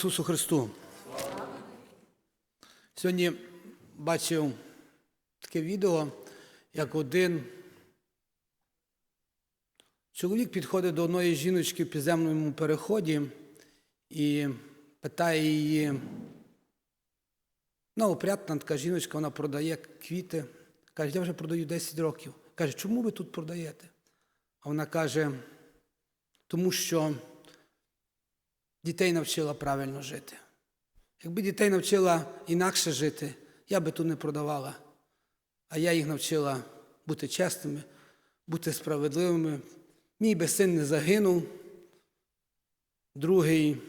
Ісусу Христу. Сьогодні бачив таке відео, як один чоловік підходить до одної жіночки в підземному переході і питає її, ну, опрятна така жіночка, вона продає квіти. Каже, я вже продаю 10 років. Каже, чому ви тут продаєте? А вона каже, тому що дітей навчила правильно жити. Якби дітей навчила інакше жити, я би тут не продавала. А я їх навчила бути чесними, бути справедливими. Мій би син не загинув, другий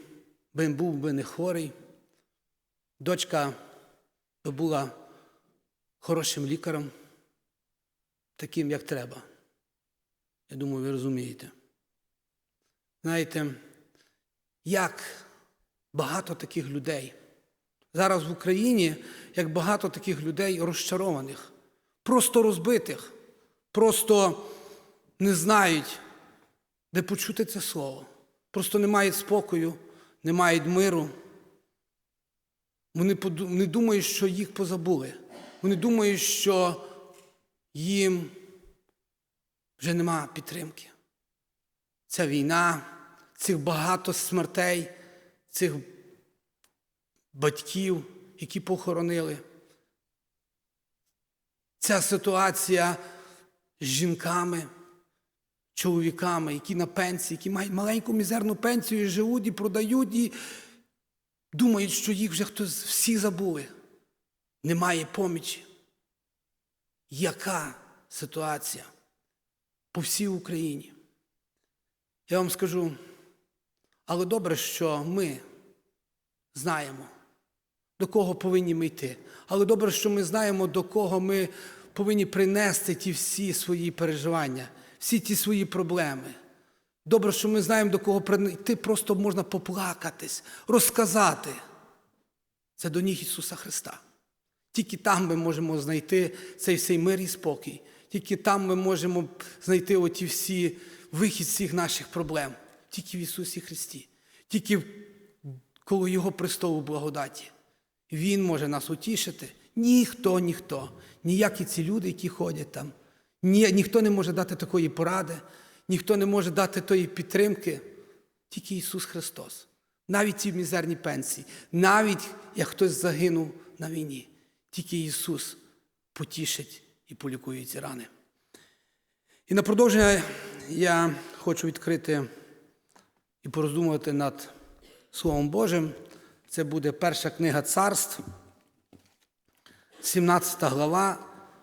би був би не хворий, дочка би була хорошим лікарем, таким, як треба. Я думаю, ви розумієте. Знаєте, як багато таких людей. Зараз в Україні як багато таких людей розчарованих, просто розбитих, просто не знають, де почути це слово. Просто не мають спокою, не мають миру. Вони не думають, що їх позабули. Вони думають, що їм вже нема підтримки. Ця війна, цих багато смертей, цих батьків, які похоронили. Ця ситуація з жінками, чоловіками, які на пенсії, які мають маленьку мізерну пенсію і живуть і продають, і думають, що їх вже хтось всі забули. Немає помічі. Яка ситуація по всій Україні? Я вам скажу, але добре, що ми знаємо, до кого повинні ми йти. Але добре, що ми знаємо, до кого ми повинні принести ті всі свої переживання, всі ті свої проблеми. Добре, що ми знаємо, до кого прийти, просто можна поплакатись, розказати. Це до ніг Ісуса Христа. Тільки там ми можемо знайти цей всей мир і спокій. Тільки там ми можемо знайти оті всі вихід всіх наших проблем. Тільки в Ісусі Христі. Тільки коло Його престолу благодаті. Він може нас утішити. Ніхто, ніхто. Ніякі ці люди, які ходять там. Ні, ніхто не може дати такої поради, ніхто не може дати тої підтримки. Тільки Ісус Христос. Навіть ці мізерні пенсії, навіть як хтось загинув на війні, тільки Ісус потішить і полікує ці рани. І на продовження я хочу відкрити і пороздумувати над Словом Божим. Це буде перша книга царств, 17 глава,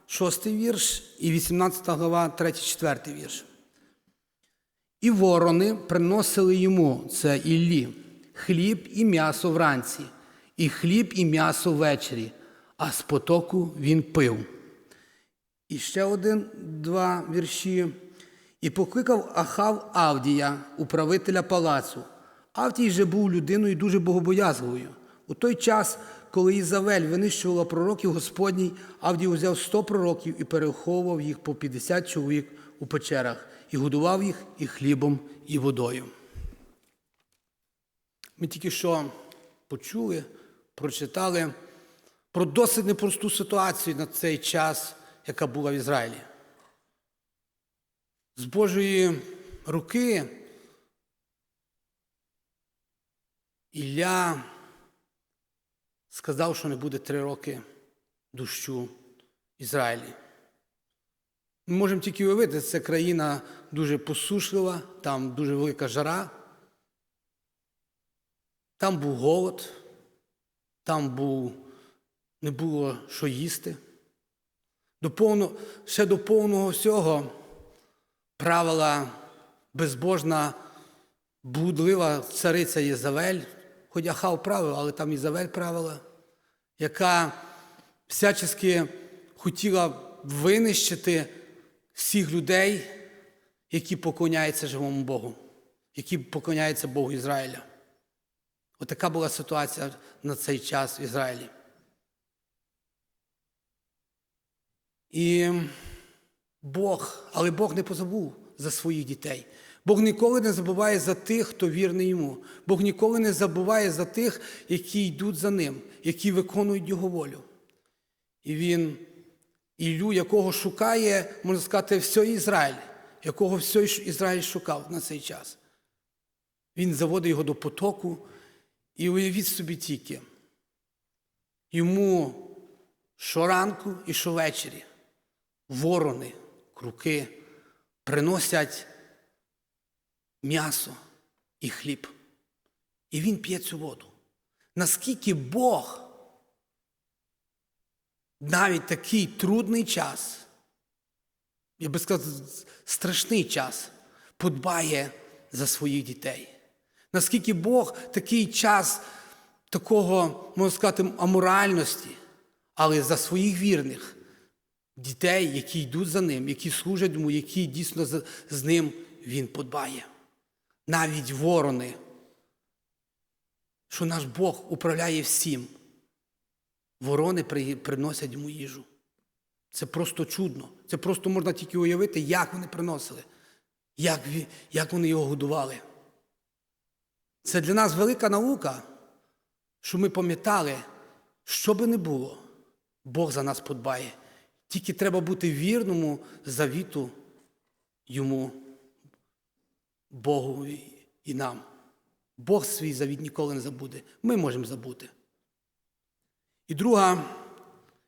6 вірш і 18 глава, 3-4 вірш. І ворони приносили йому, це Іллі, хліб і м'ясо вранці, і хліб і м'ясо ввечері, а з потоку він пив. І ще один, два вірші. І покликав Ахав Авдія, управителя палацу. Авдій же був людиною дуже богобоязливою. У той час, коли Ізавель винищувала пророків Господній, Авдій узяв сто пророків і переховував їх по 50 чоловік у печерах, і годував їх і хлібом, і водою. Ми тільки що почули, прочитали про досить непросту ситуацію на цей час, яка була в Ізраїлі. З Божої руки Ілля сказав, що не буде три роки дощу Ізраїлі. Ми можемо тільки уявити, це країна дуже посушлива, там дуже велика жара, там був голод, там був, не було що їсти. До повно, ще до повного всього правила безбожна, блудлива цариця Єзавель, хоч Ахав правив, але там Єзавель правила, яка всячески хотіла винищити всіх людей, які поклоняються живому Богу, які поклоняються Богу Ізраїля. Отака була ситуація на цей час в Ізраїлі. І Бог, але Бог не позабув за своїх дітей. Бог ніколи не забуває за тих, хто вірний йому. Бог ніколи не забуває за тих, які йдуть за ним, які виконують Його волю. І він, Ілю, якого шукає, можна сказати, все Ізраїль, якого все Ізраїль шукав на цей час. Він заводить його до потоку, і уявіть собі тільки, йому щоранку і щовечері ворони, круки приносять м'ясо і хліб. І він п'є цю воду. Наскільки Бог навіть такий трудний час, я би сказав, страшний час, подбає за своїх дітей. Наскільки Бог такий час такого, можна сказати, аморальності, але за своїх вірних дітей, які йдуть за ним, які служать йому, які дійсно з- ним він подбає. Навіть ворони, що наш Бог управляє всім. Ворони при- приносять йому їжу. Це просто чудно. Це просто можна тільки уявити, як вони приносили, як, як вони його годували. Це для нас велика наука, що ми пам'ятали, що би не було, Бог за нас подбає. Тільки треба бути вірному завіту йому, Богу і- нам. Бог свій завіт ніколи не забуде. Ми можемо забути. І друга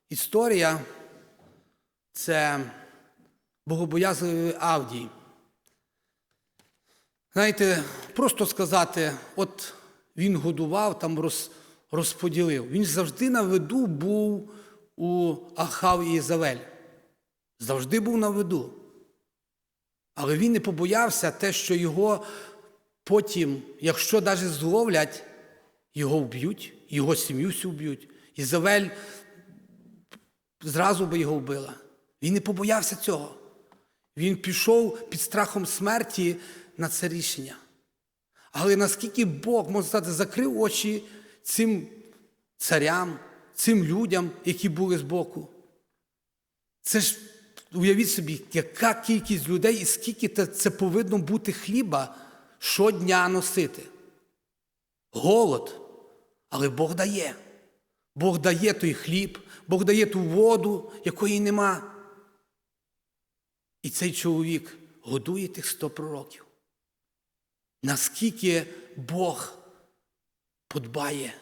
історія це богобоязливий Авдій. Знаєте, просто сказати, от він годував, там розподілив. Він завжди на виду був у Ахав і Ізавель. Завжди був на виду. Але він не побоявся те, що його потім, якщо навіть зловлять, його вб'ють, його сім'ю всю вб'ють. Ізавель зразу би його вбила. Він не побоявся цього. Він пішов під страхом смерті на це рішення. Але наскільки Бог, можна сказати, закрив очі цим царям, цим людям, які були збоку. Це ж уявіть собі, яка кількість людей і скільки це повинно бути хліба щодня носити. Голод. Але Бог дає. Бог дає той хліб, Бог дає ту воду, якої нема. І цей чоловік годує тих сто пророків. Наскільки Бог подбає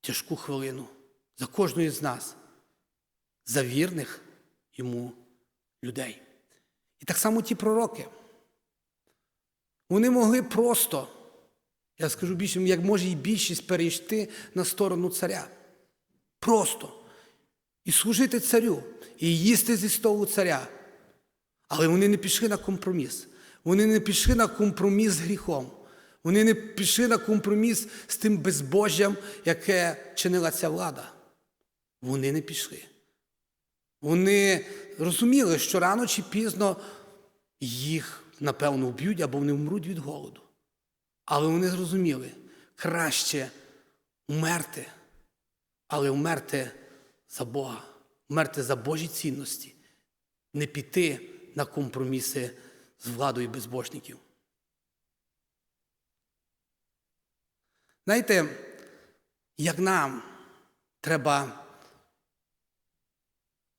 тяжку хвилину за кожного з нас, за вірних йому людей. І так само ті пророки. Вони могли просто, я скажу більше, як може і більшість перейти на сторону царя. Просто. І служити царю, і їсти зі столу царя. Але вони не пішли на компроміс. Вони не пішли на компроміс з гріхом. Вони не пішли на компроміс з тим безбожжям, яке чинила ця влада. Вони не пішли. Вони розуміли, що рано чи пізно їх, напевно, вб'ють або вони вмруть від голоду. Але вони зрозуміли, краще умерти, але вмерти за Бога, вмерти за Божі цінності, не піти на компроміси з владою безбожників. Знаєте, як нам треба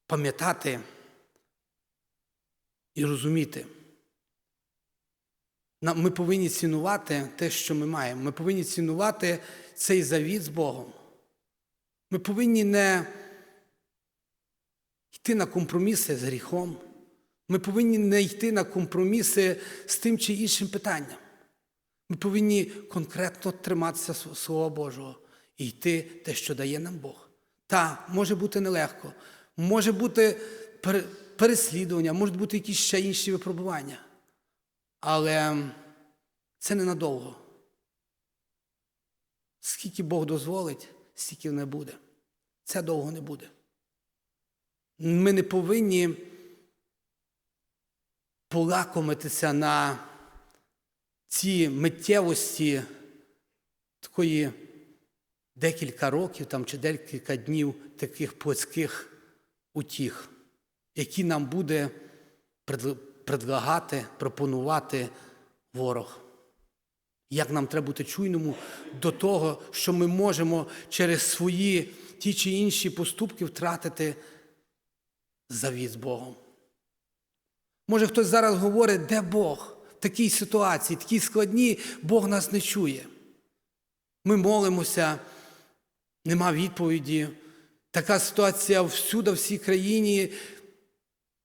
пам'ятати і розуміти, ми повинні цінувати те, що ми маємо. Ми повинні цінувати цей завіт з Богом. Ми повинні не йти на компроміси з гріхом. Ми повинні не йти на компроміси з тим чи іншим питанням. Ми повинні конкретно триматися Слова Божого і йти те, що дає нам Бог. Та може бути нелегко, може бути переслідування, можуть бути якісь ще інші випробування. Але це ненадовго. Скільки Бог дозволить, стільки не буде. Це довго не буде. Ми не повинні полакомитися на ці миттєвості такої декілька років там, чи декілька днів таких плотських утіх, які нам буде предлагати, пропонувати ворог. Як нам треба бути чуйному до того, що ми можемо через свої ті чи інші поступки втратити завіт з Богом. Може, хтось зараз говорить, де Бог? В такій ситуації, такій складній, Бог нас не чує. Ми молимося, нема відповіді. Така ситуація всюди, в всій країні.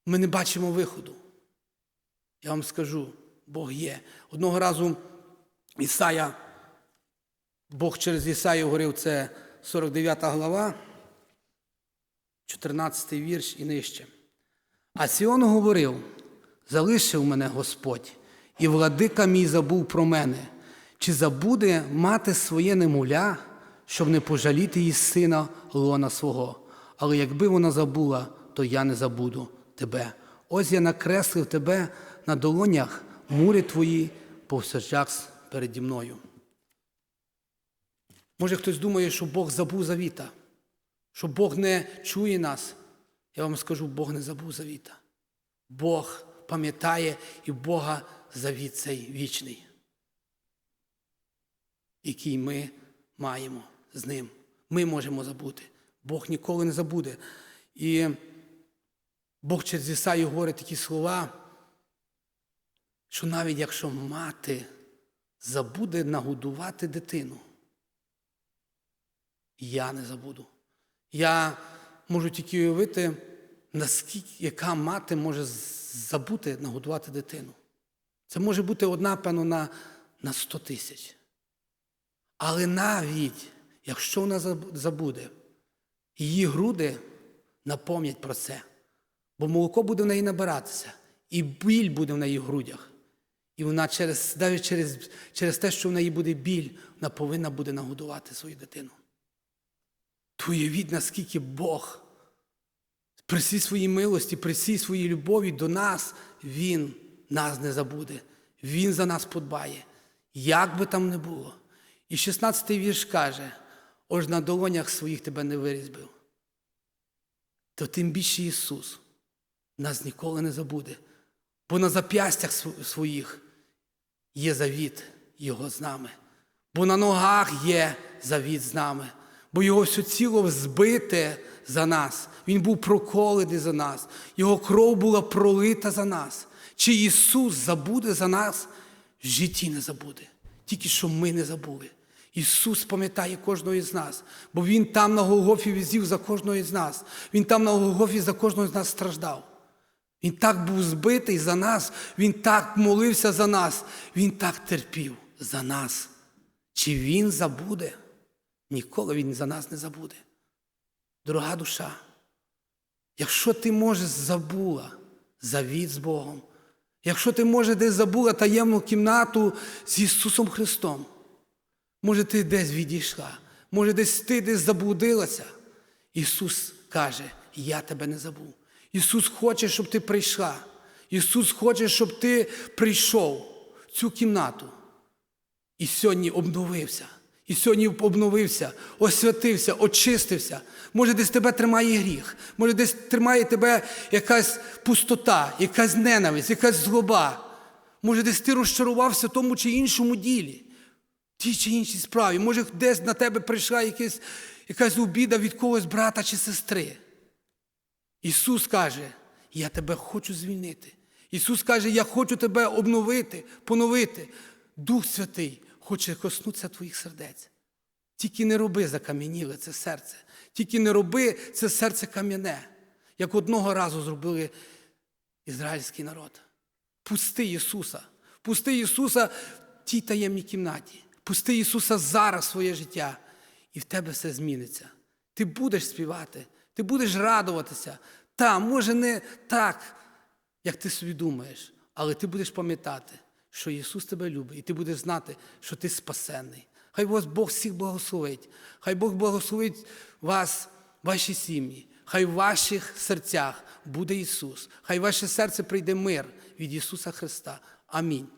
Ми не бачимо виходу. Я вам скажу, Бог є. Одного разу Ісая, Бог через Ісаю говорив, це 49 глава, 14 вірш і нижче. А Сіон говорив: залишив мене Господь, і владика мій забув про мене. Чи забуде мати своє немовля, щоб не пожаліти її сина лона свого? Але якби вона забула, то я не забуду тебе. Ось я накреслив тебе на долонях, мури твої повсякчас переді мною. Може, хтось думає, що Бог забув завіта, що Бог не чує нас. Я вам скажу, Бог не забув завіта. Бог пам'ятає і Бога завіт цей вічний, який ми маємо з ним. Ми можемо забути. Бог ніколи не забуде. І Бог через Ісаю говорить такі слова, що навіть якщо мати забуде нагодувати дитину, я не забуду. Я можу тільки уявити, наскільки яка мати може забути нагодувати дитину. Це може бути одна, певно, на, на 100 тисяч. Але навіть якщо вона забуде, її груди напомнять про це. Бо молоко буде в неї набиратися, і біль буде в неї в грудях. І вона через, навіть через, через те, що в неї буде біль, вона повинна буде нагодувати свою дитину. Уявіть, наскільки Бог при всій своїй милості, при всій своїй любові до нас, Він нас не забуде. Він за нас подбає, як би там не було. І 16-й вірш каже: ось на долонях своїх тебе не вирізбив. То тим більше Ісус нас ніколи не забуде, бо на зап'ястях своїх є завіт Його з нами, бо на ногах є завіт з нами, бо Його все тіло збите за нас. Він був проколений за нас, Його кров була пролита за нас. Чи Ісус забуде за нас? В житті не забуде, тільки що ми не забули. Ісус пам'ятає кожного із нас, бо Він там на Голгофі візів за кожного із нас. Він там на Голгофі за кожного з нас страждав. Він так був збитий за нас, Він так молився за нас, Він так терпів за нас. Чи Він забуде? Ніколи Він за нас не забуде. Дорога душа, якщо ти можеш забула завіт з Богом, якщо ти може десь забула таємну кімнату з Ісусом Христом, може ти десь відійшла, може десь ти десь заблудилася, Ісус каже, я тебе не забув. Ісус хоче, щоб ти прийшла. Ісус хоче, щоб ти прийшов в цю кімнату. І сьогодні обновився. І сьогодні обновився, освятився, очистився. Може, десь тебе тримає гріх, може, десь тримає тебе якась пустота, якась ненависть, якась злоба. Може, десь ти розчарувався в тому чи іншому ділі, тій чи іншій справі. Може, десь на тебе прийшла якась, якась обіда від когось брата чи сестри. Ісус каже, я тебе хочу звільнити. Ісус каже, я хочу тебе обновити, поновити. Дух Святий хоче коснутися твоїх сердець. Тільки не роби закам'яніле це серце, тільки не роби це серце кам'яне, як одного разу зробили ізраїльський народ. Пусти Ісуса, пусти Ісуса в тій таємній кімнаті, пусти Ісуса зараз в своє життя, і в тебе все зміниться. Ти будеш співати, ти будеш радуватися. Та, може, не так, як ти собі думаєш, але ти будеш пам'ятати, що Ісус тебе любить, і ти будеш знати, що ти спасенний. Хай вас Бог всіх благословить. Хай Бог благословить вас, ваші сім'ї. Хай в ваших серцях буде Ісус. Хай в ваше серце прийде мир від Ісуса Христа. Амінь.